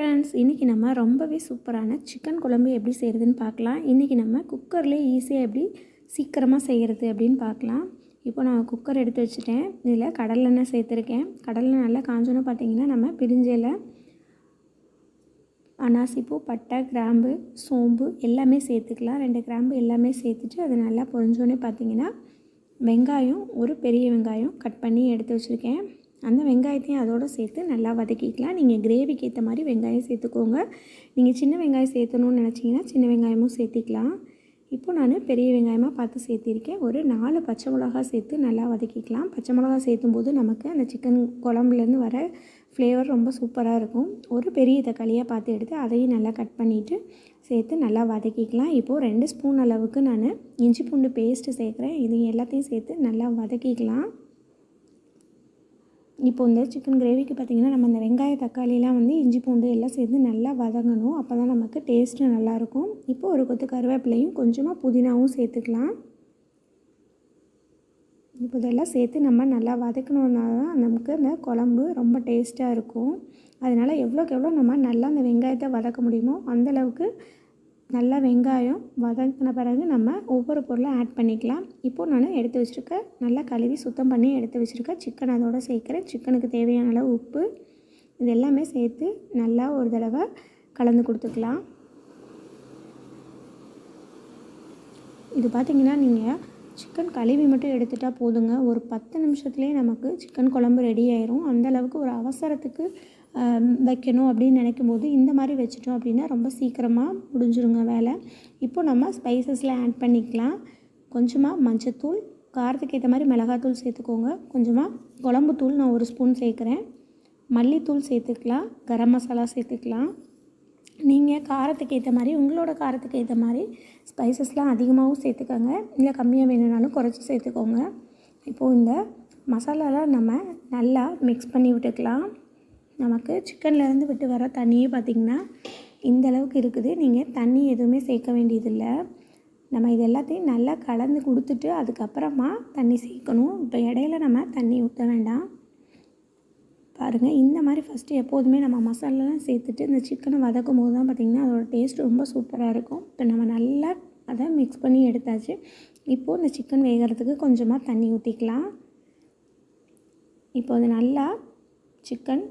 Friends இன்றைக்கி நம்ம ரொம்பவே சூப்பரான சிக்கன் குழம்பு எப்படி செய்கிறதுன்னு பார்க்கலாம். இன்றைக்கி நம்ம குக்கர்லேயே ஈஸியாக எப்படி சீக்கிரமாக செய்கிறது அப்படின்னு பார்க்கலாம். இப்போ நான் குக்கர் எடுத்து வச்சுட்டேன். இதில் கடலெண்ணெய் சேர்த்துருக்கேன். கடலெண்ணெய் நல்லா காஞ்சோன்னு பார்த்தீங்கன்னா நம்ம பிரிஞ்சையில் அனாசிப்பூ பட்டை கிராம்பு சோம்பு எல்லாமே சேர்த்துக்கலாம். ரெண்டு கிராம்பு எல்லாமே சேர்த்துட்டு அது நல்லா பொறிஞ்சோன்னே பார்த்தீங்கன்னா வெங்காயம் ஒரு பெரிய வெங்காயம் கட் பண்ணி எடுத்து வச்சுருக்கேன். அந்த வெங்காயத்தையும் அதோடு சேர்த்து நல்லா வதக்கிக்கலாம். நீங்கள் கிரேவிக்கு ஏற்ற மாதிரி வெங்காயம் சேர்த்துக்கோங்க. நீங்கள் சின்ன வெங்காயம் சேர்த்தணும்னு நினச்சிங்கன்னா சின்ன வெங்காயமும் சேர்த்திக்கலாம். இப்போ நான் பெரிய வெங்காயமாக பார்த்து சேர்த்திருக்கேன். ஒரு நாலு பச்சை மிளகா சேர்த்து நல்லா வதக்கிக்கலாம். பச்சை மிளகா சேர்த்தும் போது நமக்கு அந்த சிக்கன் குழம்புலேருந்து வர ஃப்ளேவர் ரொம்ப சூப்பராக இருக்கும். ஒரு பெரிய தக்காளியாக பார்த்து எடுத்து அதையும் நல்லா கட் பண்ணிவிட்டு சேர்த்து நல்லா வதக்கிக்கலாம். இப்போது ரெண்டு ஸ்பூன் அளவுக்கு நான் இஞ்சி பூண்டு பேஸ்ட்டு சேர்க்குறேன். இது எல்லாத்தையும் சேர்த்து நல்லா வதக்கிக்கலாம். இப்போ இந்த சிக்கன் கிரேவிக்கு பார்த்திங்கன்னா நம்ம இந்த வெங்காய தக்காளிலாம் வந்து இஞ்சி பூண்டு எல்லாம் சேர்த்து நல்லா வதங்கணும். அப்போ தான் நமக்கு டேஸ்ட்டு நல்லாயிருக்கும். இப்போ ஒரு கொத்து கருவேப்பிலையும் கொஞ்சமாக புதினாவும் சேர்த்துக்கலாம். இப்போ இதெல்லாம் சேர்த்து நம்ம நல்லா வதக்கணுன்னா தான் நமக்கு அந்த குழம்பு ரொம்ப டேஸ்ட்டாக இருக்கும். அதனால் எவ்வளோக்கு எவ்வளோ நம்ம நல்லா அந்த வெங்காயத்தை வதக்க முடியுமோ அந்தளவுக்கு நல்லா வெங்காயம் வதங்கின பிறகு நம்ம ஒவ்வொரு பொருளும் ஆட் பண்ணிக்கலாம். இப்போது நான் எடுத்து வச்சுருக்க நல்லா கழுவி சுத்தம் பண்ணி எடுத்து வச்சுருக்கேன் சிக்கன் அதோடு சேர்க்குறேன். சிக்கனுக்கு தேவையான அளவு உப்பு இது எல்லாமே சேர்த்து நல்லா ஒரு தடவை கலந்து கொடுத்துக்கலாம். இது பார்த்திங்கன்னா நீங்கள் சிக்கன் கழுவி மட்டும் எடுத்துட்டால் போதுங்க. ஒரு பத்து நிமிஷத்துலேயே நமக்கு சிக்கன் குழம்பு ரெடி ஆயிரும். அந்தளவுக்கு ஒரு அவசரத்துக்கு வைக்கணும் அப்படின்னு நினைக்கும் போது இந்த மாதிரி வச்சுட்டோம் அப்படின்னா ரொம்ப சீக்கிரமாக முடிஞ்சிருங்க வேலை. இப்போ நம்ம ஸ்பைசஸில் ஆட் பண்ணிக்கலாம். கொஞ்சமாக மஞ்சத்தூள் காரத்துக்கு ஏற்ற மாதிரி மிளகாத்தூள் சேர்த்துக்கோங்க. கொஞ்சமாக குழம்பு தூள் நான் ஒரு ஸ்பூன் சேர்க்குறேன். மல்லித்தூள் சேர்த்துக்கலாம். கரம் மசாலா சேர்த்துக்கலாம். நீங்கள் காரத்துக்கு ஏற்ற மாதிரி உங்களோட காரத்துக்கு ஏற்ற மாதிரி ஸ்பைசஸ்லாம் அதிகமாகவும் சேர்த்துக்கோங்க. இல்லை கம்மியாக வேணும்னாலும் குறைச்சி சேர்த்துக்கோங்க. இப்போது இந்த மசாலாலாம் நம்ம நல்லா மிக்ஸ் பண்ணி விட்டுக்கலாம். நமக்கு சிக்கன்லேருந்து விட்டு வர தண்ணியே பார்த்திங்கன்னா இந்த அளவுக்கு இருக்குது. நீங்கள் தண்ணி எதுவுமே சேர்க்க வேண்டியதில்லை. நம்ம இது எல்லாத்தையும் நல்லா கலந்து கொடுத்துட்டு அதுக்கப்புறமா தண்ணி சேர்க்கணும். இப்போ இடையில நம்ம தண்ணி ஊற்ற வேண்டாம். பாருங்கள் இந்த மாதிரி ஃபஸ்ட்டு எப்போதுமே நம்ம மசாலாலாம் சேர்த்துட்டு இந்த சிக்கனை வதக்கும் போது தான் பார்த்திங்கன்னா அதோட டேஸ்ட் ரொம்ப சூப்பராக இருக்கும். இப்போ நம்ம நல்லா அதை மிக்ஸ் பண்ணி எடுத்தாச்சு. இப்போது இந்த சிக்கன் வேகிறதுக்கு கொஞ்சமாக தண்ணி ஊற்றிக்கலாம் இப்போ அது நல்லா சிக்கன்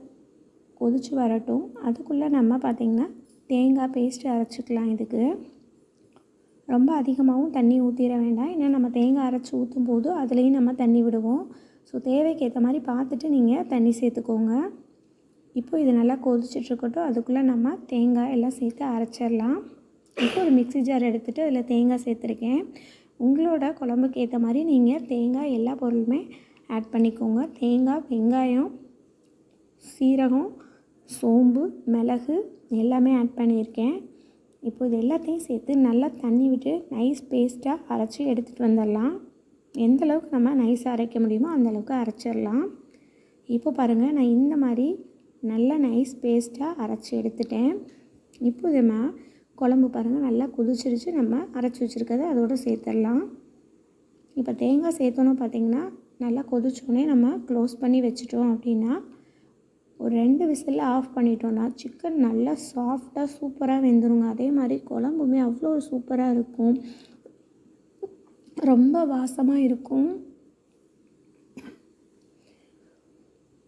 கொதிச்சு வரட்டும். அதுக்குள்ளே நம்ம பார்த்திங்கன்னா தேங்காய் பேஸ்ட்டு அரைச்சிக்கலாம் இதுக்கு. ரொம்ப அதிகமாகவும் தண்ணி ஊற்றிட வேண்டாம். ஏன்னா நம்ம தேங்காய் அரைச்சி ஊற்றும் போது அதுலேயும் நம்ம தண்ணி விடுவோம். ஸோ தேவைக்கு ஏற்ற மாதிரி பார்த்துட்டு நீங்கள் தண்ணி சேர்த்துக்கோங்க. இப்போ இது நல்லா கொதிச்சிட்ருக்கட்டும் அதுக்குள்ளே நம்ம தேங்காய் எல்லாம் சேர்த்து அரைச்சிடலாம். இப்போ ஒரு மிக்ஸி ஜார் எடுத்துகிட்டு அதில் தேங்காய் சேர்த்துருக்கேன். உங்களோட குழம்புக்கு ஏற்ற மாதிரி நீங்கள் தேங்காய் எல்லா பொருளுமே ஆட் பண்ணிக்கோங்க. தேங்காய் வெங்காயம் சீரகம் சோம்பு மிளகு எல்லாமே ஆட் பண்ணியிருக்கேன். இப்போ இது எல்லாத்தையும் சேர்த்து நல்லா தண்ணி விட்டு நைஸ் பேஸ்ட்டாக அரைச்சி எடுத்துகிட்டு வந்துடலாம். எந்த அளவுக்கு நம்ம நைஸாக அரைக்க முடியுமோ அந்தளவுக்கு அரைச்சிடலாம். இப்போ பாருங்கள் நான் இந்த மாதிரி நல்லா நைஸ் பேஸ்ட்டாக அரைச்சி எடுத்துட்டேன். இப்போ நம்ம குழம்பு பாருங்கள் நல்லா கொதிச்சிருச்சு. நம்ம அரைச்சி வச்சுருக்கதை அதோடு சேர்த்துடலாம். இப்போ தேங்காய் சேர்த்தோன்னு பார்த்திங்கன்னா நல்லா கொதிச்சோடனே நம்ம க்ளோஸ் பண்ணி வச்சுட்டோம் அப்படின்னா ஒரு ரெண்டு விசிலில் ஆஃப் பண்ணிட்டோன்னா சிக்கன் நல்லா சாஃப்டாக சூப்பராக வெந்துருங்க. அதே மாதிரி குழம்புமே அவ்வளோ சூப்பராக இருக்கும். ரொம்ப வாசமாக இருக்கும்.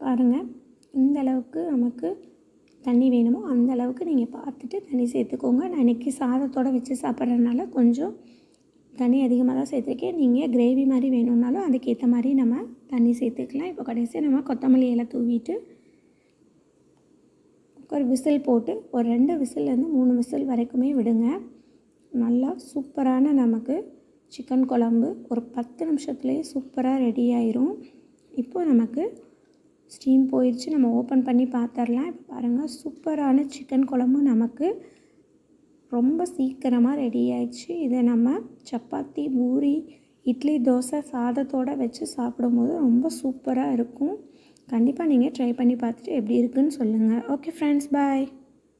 பாருங்கள் இந்த அளவுக்கு நமக்கு தண்ணி வேணுமோ அந்த அளவுக்கு நீங்கள் பார்த்துட்டு தண்ணி சேர்த்துக்கோங்க. நான் இன்றைக்கி சாதத்தோடு வச்சு சாப்பிட்றதுனால கொஞ்சம் தண்ணி அதிகமாக தான் சேர்த்துருக்கேன். நீங்கள் கிரேவி மாதிரி வேணும்னாலும் அதுக்கேற்ற மாதிரி நம்ம தண்ணி சேர்த்துக்கலாம். இப்போ கடைசியாக நம்ம கொத்தமல்லி எல்லாம் தூவிட்டு ஒரு விசில் போட்டு ஒரு ரெண்டு விசில்லேருந்து மூணு விசில் வரைக்குமே விடுங்க. நல்லா சூப்பரான நமக்கு சிக்கன் குழம்பு ஒரு பத்து நிமிஷத்துலேயே சூப்பராக ரெடி ஆயிரும். இப்போது நமக்கு ஸ்டீம் போயிடுச்சு நம்ம ஓப்பன் பண்ணி பார்த்துடலாம் இப்போ பாருங்கள் சூப்பரான சிக்கன் குழம்பு நமக்கு ரொம்ப சீக்கிரமாக ரெடி ஆயிடுச்சு. இதை நம்ம சப்பாத்தி பூரி இட்லி தோசை சாதத்தோடு வச்சு சாப்பிடும்போது ரொம்ப சூப்பராக இருக்கும். கண்டிப்பாக நீங்கள் ட்ரை பண்ணி பார்த்துட்டு எப்படி இருக்குன்னு சொல்லுங்கள் ஓகே ஃப்ரெண்ட்ஸ் பாய்